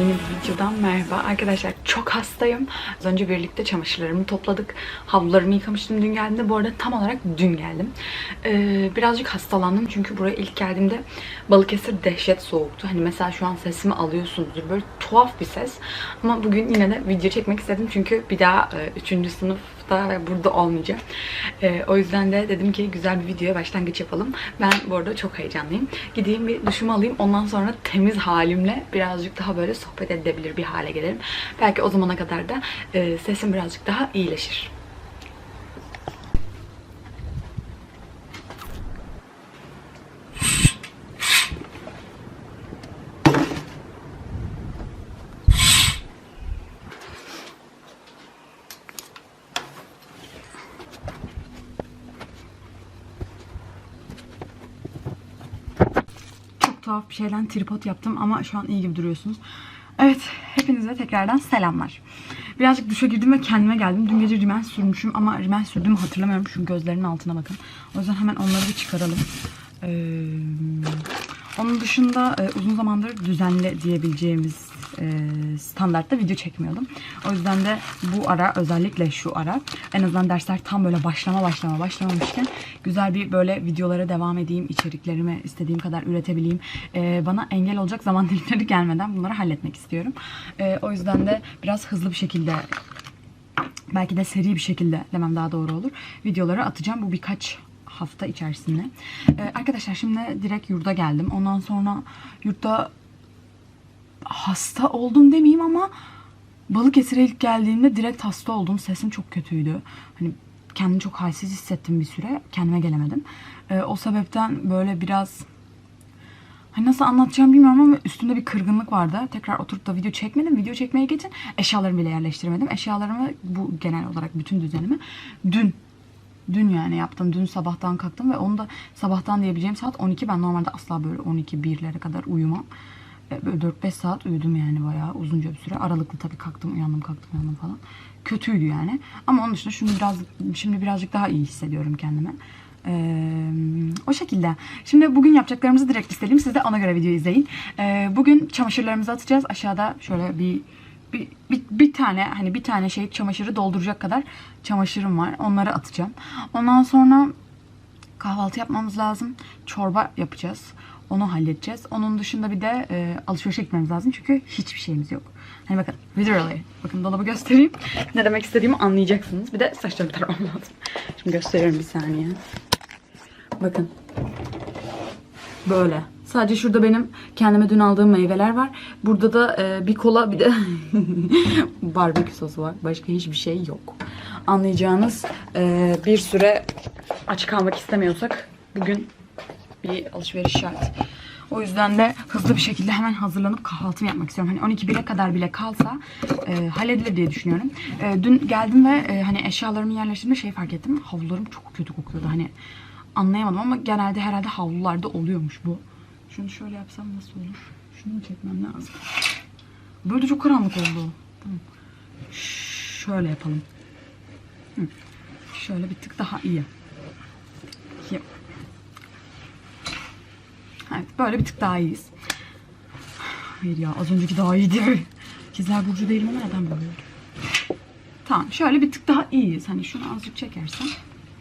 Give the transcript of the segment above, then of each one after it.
Yeni bir videodan merhaba. Arkadaşlar çok hastayım. Az önce birlikte çamaşırlarımı topladık. Havlularımı yıkamıştım dün geldiğimde. Bu arada tam olarak dün geldim. Ee, birazcık hastalandım çünkü buraya ilk geldiğimde Balıkesir dehşet soğuktu. Hani mesela şu an sesimi alıyorsunuzdur. Böyle tuhaf bir ses. Ama bugün yine de video çekmek istedim çünkü bir daha 3. sınıfta ve burada olmayacağım. Ee, o yüzden de dedim ki güzel bir videoya başlangıç yapalım. Ben bu arada çok heyecanlıyım. Gideyim bir duşumu alayım. Ondan sonra temiz halimle birazcık daha böyle sohbet edebilir bir hale gelirim. Belki o zamana kadar da e, sesim birazcık daha iyileşir. Tuhaf bir şeyden tripod yaptım ama şu an iyi gibi duruyorsunuz. Evet, hepinize tekrardan selamlar. Birazcık duşa girdim ve kendime geldim. Dün gece rimel sürmüşüm ama rimel sürdüğümü hatırlamıyorum. Şu gözlerimin altına bakın. O yüzden hemen onları bir çıkaralım. Ee, onun dışında e, uzun zamandır düzenli diyebileceğimiz e, standartta video çekmiyordum. O yüzden de bu ara özellikle şu ara en azından dersler tam böyle başlama başlama başlamamışken güzel bir böyle videolara devam edeyim, içeriklerimi istediğim kadar üretebileyim. E, bana engel olacak zaman dilimleri gelmeden bunları halletmek istiyorum. E, o yüzden de biraz hızlı bir şekilde belki de seri bir şekilde demem daha doğru olur. Videoları atacağım bu birkaç hafta içerisinde. Ee, arkadaşlar şimdi direkt yurda geldim. Ondan sonra yurtta hasta oldum demeyeyim ama Balıkesir'e ilk geldiğimde direkt hasta oldum. Sesim çok kötüydü. Hani kendimi çok halsiz hissettim bir süre. Kendime gelemedim. Ee, o sebepten böyle biraz Hani nasıl anlatacağımı bilmiyorum ama üstümde bir kırgınlık vardı. Tekrar oturup da video çekmedim. Video çekmeye geçin eşyalarımı bile yerleştiremedim. Eşyalarımı bu genel olarak bütün düzenimi dün Dün yani yaptım. Dün sabahtan kalktım ve onu da sabahtan diyebileceğim saat 12. Ben normalde asla böyle 12 1'lere kadar uyumam. E, Böyle 4-5 saat uyudum yani bayağı uzunca bir süre. Aralıklı tabii kalktım, uyandım, kalktım, uyandım falan. Kötüydü yani. Ama onun dışında şimdi biraz şimdi birazcık daha iyi hissediyorum kendimi. Ee, o şekilde. Şimdi bugün yapacaklarımızı direkt listelim. Siz de ona göre video izleyin. Ee, bugün çamaşırlarımızı atacağız. Aşağıda şöyle bir bir, bir, bir tane hani bir tane şey çamaşırı dolduracak kadar çamaşırım var. Onları atacağım. Ondan sonra kahvaltı yapmamız lazım. Çorba yapacağız. Onu halledeceğiz. Onun dışında bir de e, alışverişe gitmemiz lazım. Çünkü hiçbir şeyimiz yok. Hani bakın literally. Bakın dolabı göstereyim. Ne demek istediğimi anlayacaksınız. Bir de saçlarımı taramam lazım. Şimdi gösteriyorum bir saniye. Bakın. Böyle. Sadece şurada benim kendime dün aldığım meyveler var. Burada da e, bir kola bir de barbekü sosu var. Başka hiçbir şey yok. Anlayacağınız e, bir süre aç kalmak istemiyorsak bugün bir alışveriş şart. O yüzden de hızlı bir şekilde hemen hazırlanıp kahvaltımı yapmak istiyorum. Hani 12-1'e kadar bile kalsa e, halledilir diye düşünüyorum. E, dün geldim ve e, hani eşyalarımı yerleştirdiğimde şey fark ettim. Havlularım çok kötü kokuyordu. Hani anlayamadım ama genelde herhalde havlularda oluyormuş bu. Şunu şöyle yapsam nasıl olur? Şunu çekmem lazım? Böyle çok karanlık oldu. Tamam. Şöyle yapalım. Hı. Şöyle bir tık daha iyi. İyi. Evet böyle bir tık daha iyiyiz. Hayır ya az önceki daha iyiydi. İkizler Burcu değilim ama neden böyle oldu? Tamam şöyle bir tık daha iyiyiz. Hani şunu azıcık çekersen.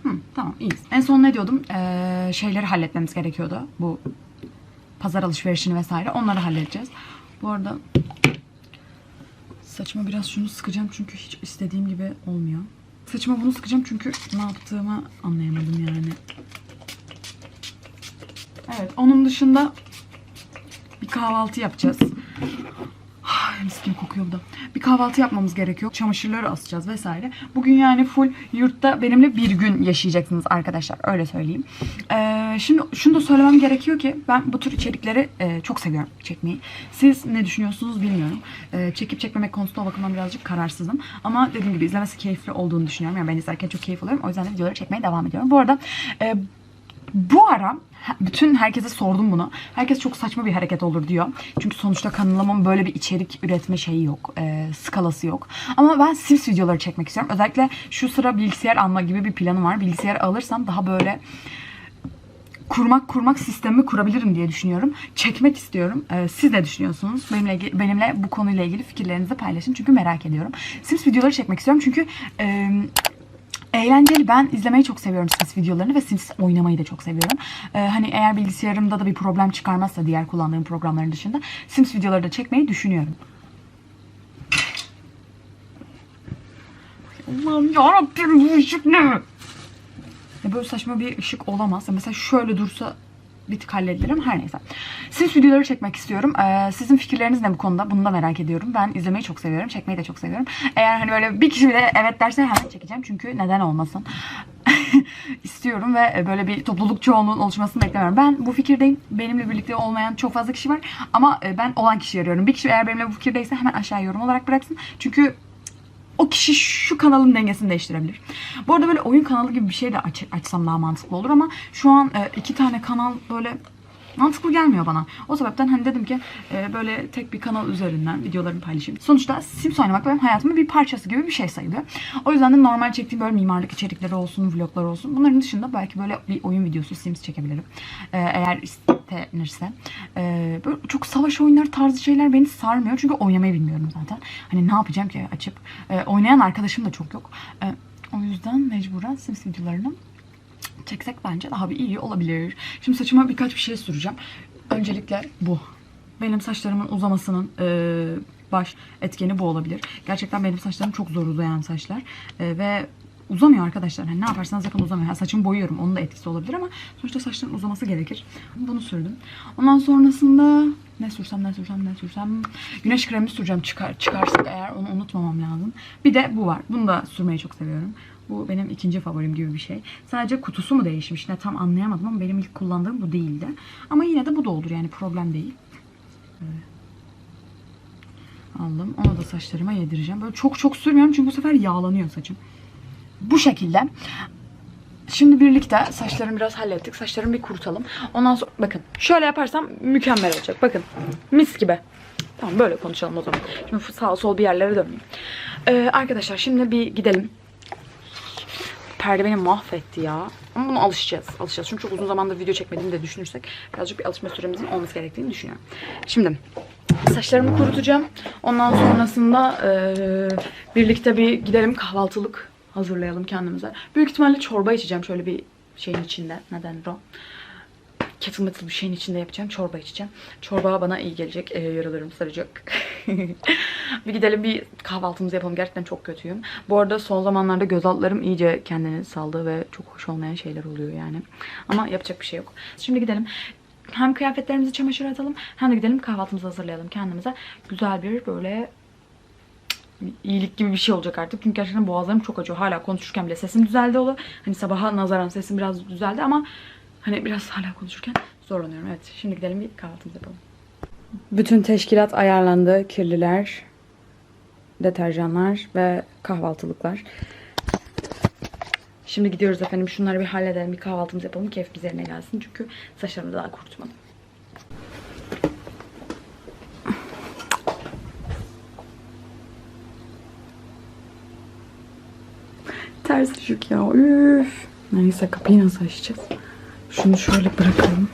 Hı, tamam iyiyiz. En son ne diyordum? Ee, şeyleri halletmemiz gerekiyordu. Bu pazar alışverişini vesaire. Onları halledeceğiz. Bu arada saçma biraz şunu sıkacağım çünkü hiç istediğim gibi olmuyor. Saçıma bunu sıkacağım çünkü ne yaptığımı anlayamadım yani. Evet onun dışında bir kahvaltı yapacağız. Ay, Mis gibi kokuyor bu da. Bir kahvaltı yapmamız gerekiyor. Çamaşırları asacağız vesaire. Bugün yani full yurtta benimle bir gün yaşayacaksınız arkadaşlar. Öyle söyleyeyim. Ee, şimdi şunu da söylemem gerekiyor ki ben bu tür içerikleri e, çok seviyorum çekmeyi. Siz ne düşünüyorsunuz bilmiyorum. Ee, çekip çekmemek konusunda o bakımdan birazcık kararsızım. Ama dediğim gibi izlemesi keyifli olduğunu düşünüyorum. Yani ben izlerken çok keyif alıyorum. O yüzden de videoları çekmeye devam ediyorum. Bu arada e, bu ara bütün herkese sordum bunu. Herkes çok saçma bir hareket olur diyor. Çünkü sonuçta kanalımın böyle bir içerik üretme şeyi yok. e, skalası yok. Ama ben Sims videoları çekmek istiyorum. Özellikle şu sıra bilgisayar alma gibi bir planım var. Bilgisayar alırsam daha böyle kurmak kurmak sistemi kurabilirim diye düşünüyorum. Çekmek istiyorum. Ee, siz ne düşünüyorsunuz? Benimle benimle bu konuyla ilgili fikirlerinizi paylaşın çünkü merak ediyorum. Sims videoları çekmek istiyorum çünkü e, eğlenceli. Ben izlemeyi çok seviyorum Sims videolarını ve Sims oynamayı da çok seviyorum. Ee, hani eğer bilgisayarımda da bir problem çıkarmazsa diğer kullandığım programların dışında Sims videoları da çekmeyi düşünüyorum. Allah'ım yarabbim bu ışık ne? Ya böyle saçma bir ışık olamaz. Mesela şöyle dursa bir tık halledilir her neyse. Siz videoları çekmek istiyorum. Ee, sizin fikirleriniz ne bu konuda? Bunu da merak ediyorum. Ben izlemeyi çok seviyorum. Çekmeyi de çok seviyorum. Eğer hani böyle bir kişi bile evet derse hemen çekeceğim. Çünkü neden olmasın? istiyorum ve böyle bir topluluk çoğunluğun oluşmasını beklemiyorum. Ben bu fikirdeyim. Benimle birlikte olmayan çok fazla kişi var. Ama e, ben olan kişiyi arıyorum. Bir kişi eğer benimle bu fikirdeyse hemen aşağı yorum olarak bıraksın. Çünkü o kişi şu kanalın dengesini değiştirebilir. Bu arada böyle oyun kanalı gibi bir şey de aç, açsam daha mantıklı olur ama şu an e, iki tane kanal böyle mantıklı gelmiyor bana. O sebepten hani dedim ki e, böyle tek bir kanal üzerinden videolarımı paylaşayım. Sonuçta Sims oynamak benim hayatımın bir parçası gibi bir şey sayılıyor. O yüzden de normal çektiğim böyle mimarlık içerikleri olsun, vloglar olsun. Bunların dışında belki böyle bir oyun videosu Sims çekebilirim. E, eğer istenirse. E, böyle çok savaş oyunları tarzı şeyler beni sarmıyor. Çünkü oynamayı bilmiyorum zaten. Hani ne yapacağım ki açıp. E, oynayan arkadaşım da çok yok. E, o yüzden mecburen Sims videolarını çeksek bence daha bir iyi olabilir. Şimdi saçıma birkaç bir şey süreceğim. Öncelikle bu. Benim saçlarımın uzamasının e, baş etkeni bu olabilir. Gerçekten benim saçlarım çok zor uzayan saçlar. E, ve uzamıyor arkadaşlar. Hani ne yaparsanız yapın uzamıyor. Ha, saçımı boyuyorum. Onun da etkisi olabilir ama sonuçta saçların uzaması gerekir. Bunu sürdüm. Ondan sonrasında ne sürsem ne sürsem ne sürsem güneş kremi süreceğim çıkar çıkarsak eğer onu unutmamam lazım. Bir de bu var. Bunu da sürmeyi çok seviyorum. Bu benim ikinci favorim gibi bir şey. Sadece kutusu mu değişmiş ne tam anlayamadım ama benim ilk kullandığım bu değildi. Ama yine de bu da olur yani problem değil. Aldım. Onu da saçlarıma yedireceğim. Böyle çok çok sürmüyorum çünkü bu sefer yağlanıyor saçım. Bu şekilde. Şimdi birlikte saçlarımı biraz hallettik. Saçlarımı bir kurutalım. Ondan sonra bakın şöyle yaparsam mükemmel olacak. Bakın mis gibi. Tamam böyle konuşalım o zaman. Şimdi sağ sol bir yerlere dönmeyeyim. Ee, arkadaşlar şimdi bir gidelim. Perde beni mahvetti ya. Ama buna alışacağız. Alışacağız. Çünkü çok uzun zamandır video çekmediğimi de düşünürsek birazcık bir alışma süremizin olması gerektiğini düşünüyorum. Şimdi saçlarımı kurutacağım. Ondan sonrasında eee, birlikte bir gidelim kahvaltılık hazırlayalım kendimize. Büyük ihtimalle çorba içeceğim şöyle bir şeyin içinde. Neden o? Kettle metal bir şeyin içinde yapacağım. Çorba içeceğim. Çorba bana iyi gelecek. E, yaralarım saracak. bir gidelim bir kahvaltımızı yapalım. Gerçekten çok kötüyüm. Bu arada son zamanlarda göz altlarım iyice kendini saldı ve çok hoş olmayan şeyler oluyor yani. Ama yapacak bir şey yok. Şimdi gidelim. Hem kıyafetlerimizi çamaşıra atalım hem de gidelim kahvaltımızı hazırlayalım kendimize. Güzel bir böyle iyilik gibi bir şey olacak artık. Çünkü gerçekten boğazlarım çok acıyor. Hala konuşurken bile sesim düzeldi olur. Hani sabaha nazaran sesim biraz düzeldi ama hani biraz hala konuşurken zorlanıyorum. Evet şimdi gidelim bir kahvaltımızı yapalım. Bütün teşkilat ayarlandı. Kirliler, deterjanlar ve kahvaltılıklar. Şimdi gidiyoruz efendim. Şunları bir halledelim. Bir kahvaltımızı yapalım. Keyfimiz yerine gelsin. Çünkü saçlarımı daha kurutmadım. Ters ışık ya. Üf. Neyse kapıyı nasıl açacağız? Şunu şöyle bırakalım.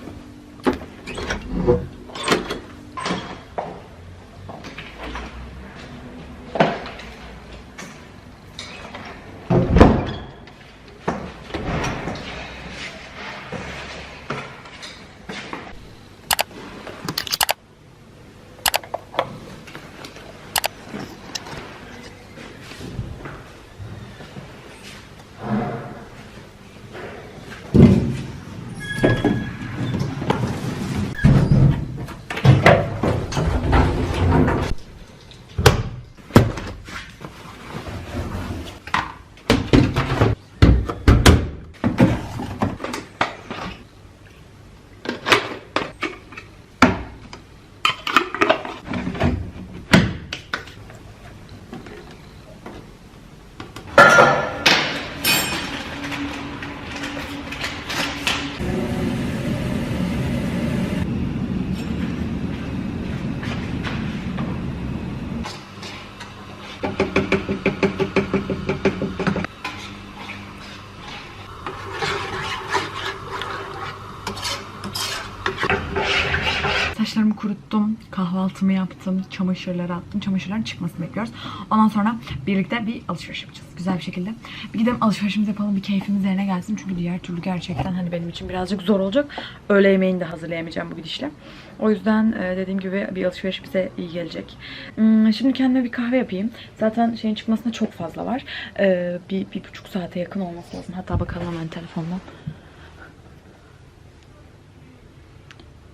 Kahvaltımı yaptım, çamaşırları attım. Çamaşırların çıkmasını bekliyoruz. Ondan sonra birlikte bir alışveriş yapacağız. Güzel bir şekilde. Bir gidelim alışverişimizi yapalım, bir keyfimiz yerine gelsin. Çünkü diğer türlü gerçekten hani benim için birazcık zor olacak. Öğle yemeğini de hazırlayamayacağım bu gidişle. O yüzden e, dediğim gibi bir alışveriş bize iyi gelecek. Hmm, Şimdi kendime bir kahve yapayım. Zaten şeyin çıkmasına çok fazla var. E, Bir, bir buçuk saate yakın olması lazım. Hatta bakalım hemen telefondan.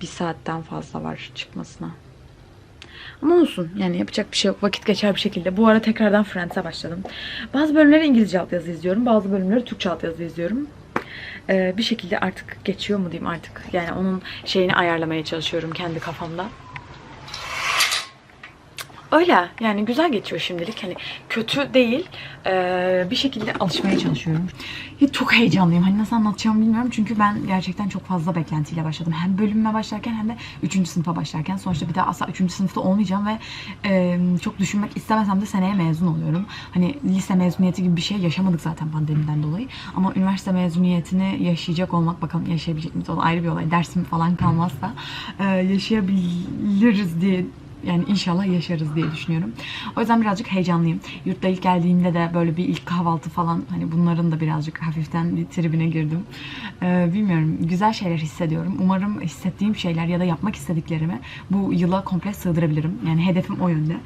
Bir saatten fazla var çıkmasına. Ama olsun yani yapacak bir şey yok. Vakit geçer bir şekilde. Bu ara tekrardan Friends'e başladım. Bazı bölümleri İngilizce altyazı izliyorum. Bazı bölümleri Türkçe altyazı izliyorum. Ee, bir şekilde artık geçiyor mu diyeyim artık. Yani onun şeyini ayarlamaya çalışıyorum kendi kafamda. Öyle yani güzel geçiyor şimdilik. Hani kötü değil. Ee, bir şekilde alışmaya çalışıyorum. Çok heyecanlıyım. Hani nasıl anlatacağımı bilmiyorum. Çünkü ben gerçekten çok fazla beklentiyle başladım. Hem bölümme başlarken hem de 3. sınıfa başlarken. Sonuçta bir daha asla 3. sınıfta olmayacağım ve e, çok düşünmek istemesem de seneye mezun oluyorum. Hani lise mezuniyeti gibi bir şey yaşamadık zaten pandemiden dolayı. Ama üniversite mezuniyetini yaşayacak olmak bakalım yaşayabilecek miyiz? O da ayrı bir olay. Dersim falan kalmazsa e, yaşayabiliriz diye yani inşallah yaşarız diye düşünüyorum. O yüzden birazcık heyecanlıyım. Yurtta ilk geldiğimde de böyle bir ilk kahvaltı falan hani bunların da birazcık hafiften bir tribine girdim. Ee, bilmiyorum güzel şeyler hissediyorum. Umarım hissettiğim şeyler ya da yapmak istediklerimi bu yıla komple sığdırabilirim. Yani hedefim o yönde.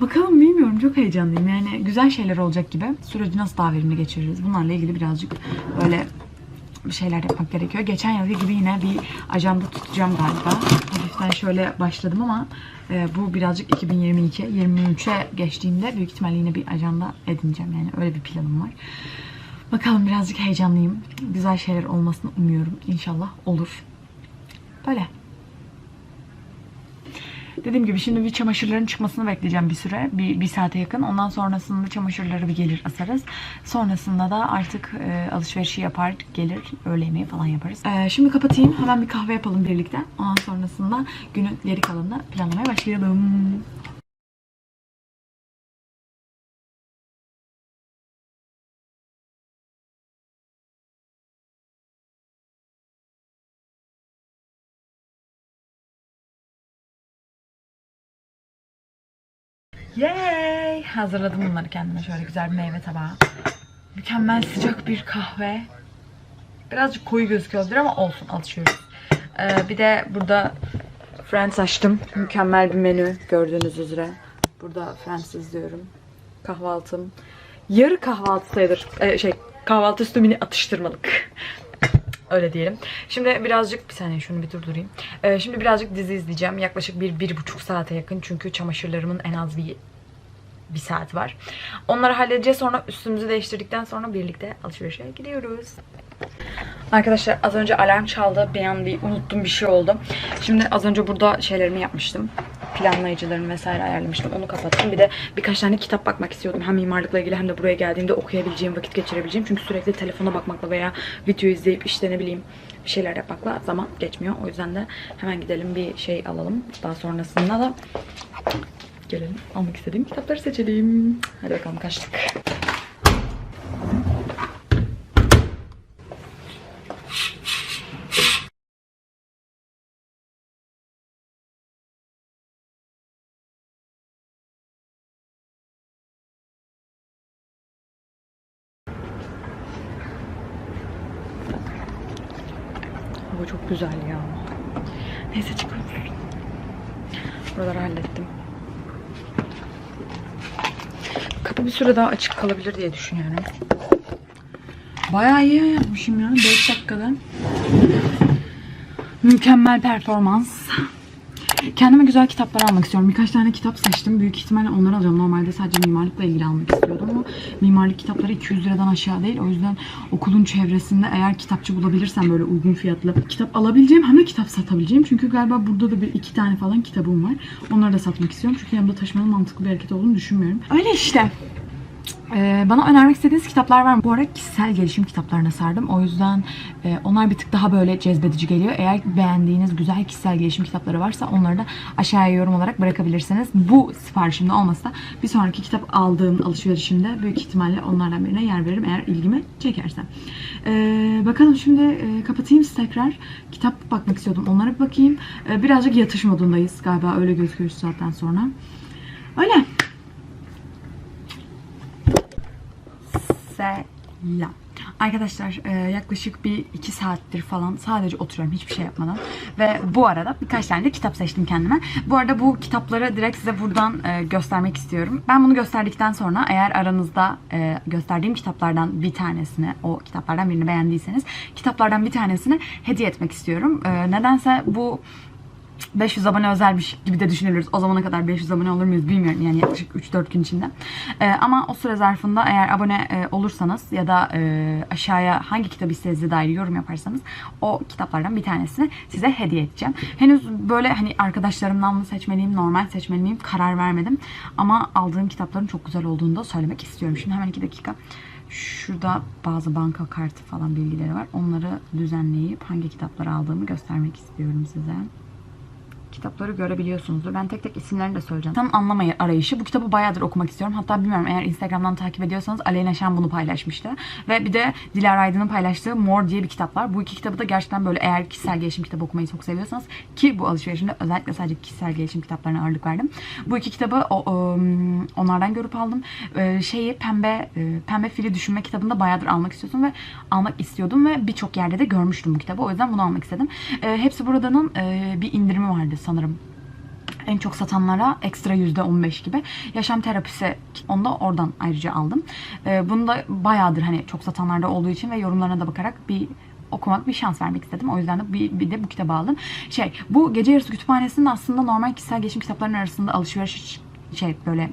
Bakalım bilmiyorum çok heyecanlıyım. Yani güzel şeyler olacak gibi. Süreci nasıl daha verimli geçiririz? Bunlarla ilgili birazcık böyle bir şeyler yapmak gerekiyor. Geçen yılki gibi yine bir ajanda tutacağım galiba. Hafiften şöyle başladım ama e, bu birazcık 2022, 23'e geçtiğimde büyük ihtimalle yine bir ajanda edineceğim. Yani öyle bir planım var. Bakalım birazcık heyecanlıyım. Güzel şeyler olmasını umuyorum. İnşallah olur. Böyle. Dediğim gibi şimdi bir çamaşırların çıkmasını bekleyeceğim bir süre. Bir, bir saate yakın. Ondan sonrasında çamaşırları bir gelir asarız. Sonrasında da artık e, alışverişi yapar gelir. Öğle yemeği falan yaparız. E, şimdi kapatayım. Hemen bir kahve yapalım birlikte. Ondan sonrasında günün geri kalanını planlamaya başlayalım. Yay! Hazırladım bunları kendime. Şöyle güzel bir meyve tabağı. Mükemmel sıcak bir kahve. Birazcık koyu gözüküyordur ama olsun alışıyoruz. Ee, bir de burada Friends açtım. Mükemmel bir menü gördüğünüz üzere. Burada Friends izliyorum. Kahvaltım. Yarı kahvaltı sayılır. Ee, şey kahvaltı üstü mini atıştırmalık. Öyle diyelim. Şimdi birazcık bir saniye şunu bir durdurayım. Ee, şimdi birazcık dizi izleyeceğim. Yaklaşık bir, bir buçuk saate yakın. Çünkü çamaşırlarımın en az bir bir saat var. Onları halledeceğiz. Sonra üstümüzü değiştirdikten sonra birlikte alışverişe gidiyoruz. Arkadaşlar az önce alarm çaldı. Bir an bir unuttum bir şey oldu. Şimdi az önce burada şeylerimi yapmıştım. Planlayıcılarımı vesaire ayarlamıştım. Onu kapattım. Bir de birkaç tane kitap bakmak istiyordum. Hem mimarlıkla ilgili hem de buraya geldiğimde okuyabileceğim, vakit geçirebileceğim. Çünkü sürekli telefona bakmakla veya video izleyip işte ne bileyim bir şeyler yapmakla zaman geçmiyor. O yüzden de hemen gidelim bir şey alalım. Daha sonrasında da gelelim. Almak istediğim kitapları seçelim. Hadi bakalım kaçtık. Hava çok güzel ya. Neyse çıkalım. Buraları hallettim. Kapı bir süre daha açık kalabilir diye düşünüyorum. Bayağı iyi yapmışım ya. 5 dakikada. Mükemmel performans. Kendime güzel kitaplar almak istiyorum. Birkaç tane kitap seçtim. Büyük ihtimalle onları alacağım. Normalde sadece mimarlıkla ilgili almak istiyordum mimarlık kitapları 200 liradan aşağı değil. O yüzden okulun çevresinde eğer kitapçı bulabilirsem böyle uygun fiyatlı kitap alabileceğim hem de kitap satabileceğim. Çünkü galiba burada da bir iki tane falan kitabım var. Onları da satmak istiyorum. Çünkü yanımda taşımanın mantıklı bir hareket olduğunu düşünmüyorum. Öyle işte. Ee, bana önermek istediğiniz kitaplar var mı? Bu ara kişisel gelişim kitaplarına sardım. O yüzden e, onlar bir tık daha böyle cezbedici geliyor. Eğer beğendiğiniz güzel kişisel gelişim kitapları varsa onları da aşağıya yorum olarak bırakabilirsiniz. Bu siparişimde olmasa bir sonraki kitap aldığım alışverişimde büyük ihtimalle onlardan birine yer veririm eğer ilgimi çekerse. Ee, bakalım şimdi e, kapatayım tekrar. Kitap bakmak istiyordum. Onlara bir bakayım. Ee, birazcık yatış modundayız galiba öyle gözüküyor saatten sonra. Öyle. Selam. Arkadaşlar e, yaklaşık bir iki saattir falan sadece oturuyorum hiçbir şey yapmadan. Ve bu arada birkaç tane de kitap seçtim kendime. Bu arada bu kitapları direkt size buradan e, göstermek istiyorum. Ben bunu gösterdikten sonra eğer aranızda e, gösterdiğim kitaplardan bir tanesini, o kitaplardan birini beğendiyseniz kitaplardan bir tanesini hediye etmek istiyorum. Nedense bu 500 abone özel bir şey gibi de düşünülürüz. O zamana kadar 500 abone olur muyuz bilmiyorum. Yani yaklaşık 3-4 gün içinde. Ee, ama o süre zarfında eğer abone e, olursanız ya da e, aşağıya hangi kitabı istediğinize dair yorum yaparsanız o kitaplardan bir tanesini size hediye edeceğim. Henüz böyle hani arkadaşlarımdan mı seçmeliyim, normal seçmeliyim karar vermedim. Ama aldığım kitapların çok güzel olduğunu da söylemek istiyorum. Şimdi hemen 2 dakika. Şurada bazı banka kartı falan bilgileri var. Onları düzenleyip hangi kitapları aldığımı göstermek istiyorum size kitapları görebiliyorsunuzdur. Ben tek tek isimlerini de söyleyeceğim. Tam anlamayı arayışı. Bu kitabı bayağıdır okumak istiyorum. Hatta bilmiyorum eğer Instagram'dan takip ediyorsanız Aleyna Şen bunu paylaşmıştı. Ve bir de Dilara Aydın'ın paylaştığı More diye bir kitap var. Bu iki kitabı da gerçekten böyle eğer kişisel gelişim kitabı okumayı çok seviyorsanız ki bu alışverişimde özellikle sadece kişisel gelişim kitaplarına ağırlık verdim. Bu iki kitabı o, o, onlardan görüp aldım. Ee, şeyi pembe e, pembe fili düşünme kitabını da bayağıdır almak istiyordum ve almak istiyordum ve birçok yerde de görmüştüm bu kitabı. O yüzden bunu almak istedim. Ee, hepsi buradanın e, bir indirimi vardı sanırım en çok satanlara ekstra %15 gibi. Yaşam terapisi onu da oradan ayrıca aldım. Ee, bunu da bayağıdır hani çok satanlarda olduğu için ve yorumlarına da bakarak bir okumak bir şans vermek istedim. O yüzden de bir, bir de bu kitabı aldım. Şey, bu Gece Yarısı Kütüphanesi'nin aslında normal kişisel gelişim kitaplarının arasında alışveriş şey böyle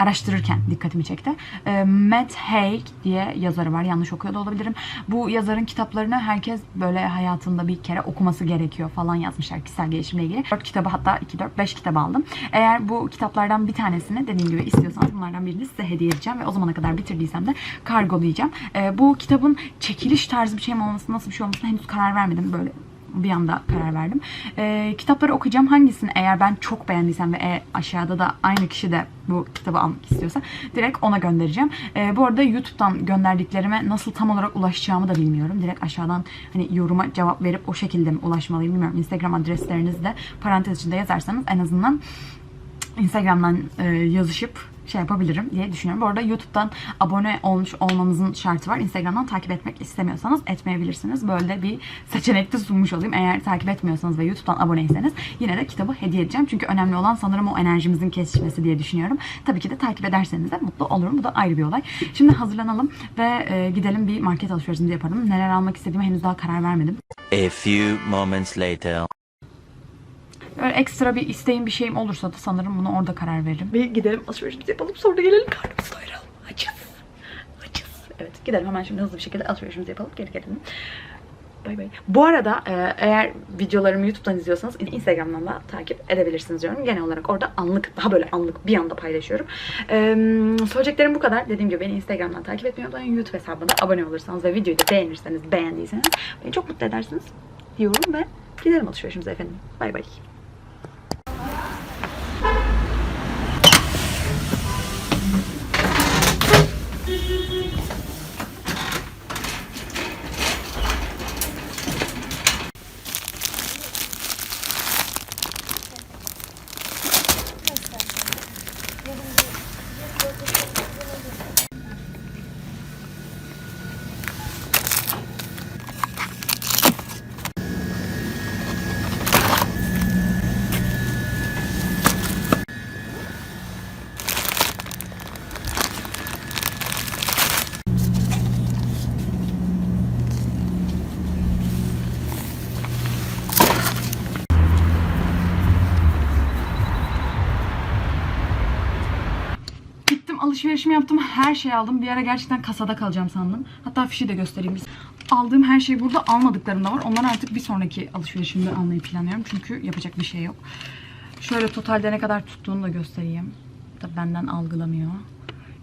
araştırırken dikkatimi çekti. E, Matt Haig diye yazarı var. Yanlış okuyor da olabilirim. Bu yazarın kitaplarını herkes böyle hayatında bir kere okuması gerekiyor falan yazmışlar kişisel gelişimle ilgili. 4 kitabı hatta 2 4 5 kitap aldım. Eğer bu kitaplardan bir tanesini dediğim gibi istiyorsanız bunlardan birini size hediye edeceğim ve o zamana kadar bitirdiysem de kargolayacağım. E, bu kitabın çekiliş tarzı bir şey mi olması, nasıl bir şey olmasına henüz karar vermedim. Böyle bir anda karar verdim. Ee, kitapları okuyacağım. Hangisini eğer ben çok beğendiysem ve e, aşağıda da aynı kişi de bu kitabı almak istiyorsa direkt ona göndereceğim. Ee, bu arada YouTube'dan gönderdiklerime nasıl tam olarak ulaşacağımı da bilmiyorum. Direkt aşağıdan hani yoruma cevap verip o şekilde mi ulaşmalıyım bilmiyorum. Instagram adreslerinizi de parantez içinde yazarsanız en azından Instagram'dan e, yazışıp şey yapabilirim diye düşünüyorum. Bu arada YouTube'dan abone olmuş olmanızın şartı var. Instagram'dan takip etmek istemiyorsanız etmeyebilirsiniz. Böyle de bir seçenek de sunmuş olayım. Eğer takip etmiyorsanız ve YouTube'dan aboneyseniz yine de kitabı hediye edeceğim. Çünkü önemli olan sanırım o enerjimizin kesişmesi diye düşünüyorum. Tabii ki de takip ederseniz de mutlu olurum. Bu da ayrı bir olay. Şimdi hazırlanalım ve e, gidelim bir market alışverişimizi yapalım. Neler almak istediğime henüz daha karar vermedim. A few moments later. Böyle ekstra bir isteğim bir şeyim olursa da sanırım bunu orada karar veririm. Bir gidelim alışverişimizi yapalım sonra gelelim karnımızı doyuralım. Açız. Açız. Evet gidelim hemen şimdi hızlı bir şekilde alışverişimizi yapalım. Geri gelelim. Bay bay. Bu arada e, eğer videolarımı YouTube'dan izliyorsanız Instagram'dan da takip edebilirsiniz diyorum. Genel olarak orada anlık, daha böyle anlık bir anda paylaşıyorum. E, söyleyeceklerim bu kadar. Dediğim gibi beni Instagram'dan takip etmeyi unutmayın. YouTube hesabına abone olursanız ve videoyu da beğenirseniz, beğendiyseniz beni çok mutlu edersiniz diyorum ve gidelim alışverişimize efendim. Bay bay. Alışverişimi yaptım. Her şeyi aldım. Bir ara gerçekten kasada kalacağım sandım. Hatta fişi de göstereyim. Aldığım her şey burada. Almadıklarım da var. Onları artık bir sonraki alışverişimde almayı planlıyorum. Çünkü yapacak bir şey yok. Şöyle totalde ne kadar tuttuğunu da göstereyim. Tabii benden algılamıyor.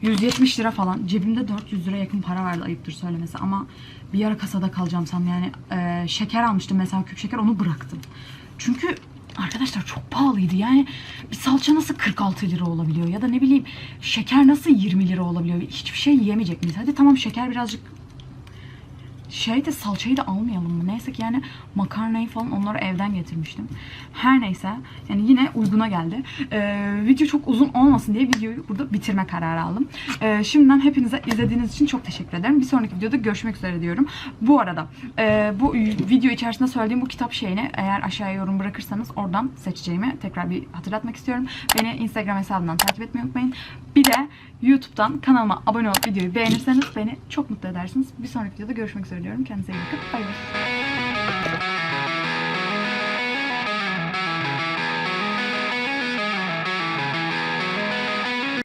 170 lira falan. Cebimde 400 lira yakın para vardı ayıptır söylemesi ama bir ara kasada kalacağım sandım. Yani e, şeker almıştım mesela küp şeker onu bıraktım. Çünkü arkadaşlar çok pahalıydı. Yani bir salça nasıl 46 lira olabiliyor ya da ne bileyim şeker nasıl 20 lira olabiliyor? Hiçbir şey yiyemeyecek miyiz? Hadi tamam şeker birazcık şey de salçayı da almayalım mı? Neyse ki yani makarnayı falan onları evden getirmiştim. Her neyse yani yine uyguna geldi. Ee, video çok uzun olmasın diye videoyu burada bitirme kararı aldım. Ee, şimdiden hepinize izlediğiniz için çok teşekkür ederim. Bir sonraki videoda görüşmek üzere diyorum. Bu arada e, bu video içerisinde söylediğim bu kitap şeyini eğer aşağıya yorum bırakırsanız oradan seçeceğimi tekrar bir hatırlatmak istiyorum. Beni Instagram hesabından takip etmeyi unutmayın. Bir de YouTube'dan kanalıma abone olup videoyu beğenirseniz beni çok mutlu edersiniz. Bir sonraki videoda görüşmek üzere diyorum. Kendinize iyi bakın. Bay bay.